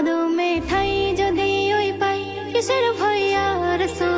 কদমে ঠাই যদি ওই পাই কিসের ভয়ার রসুল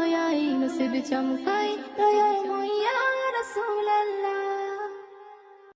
দয়াই নসিব চমকাই দয়াময় ইয়া রাসূলুল্লাহ।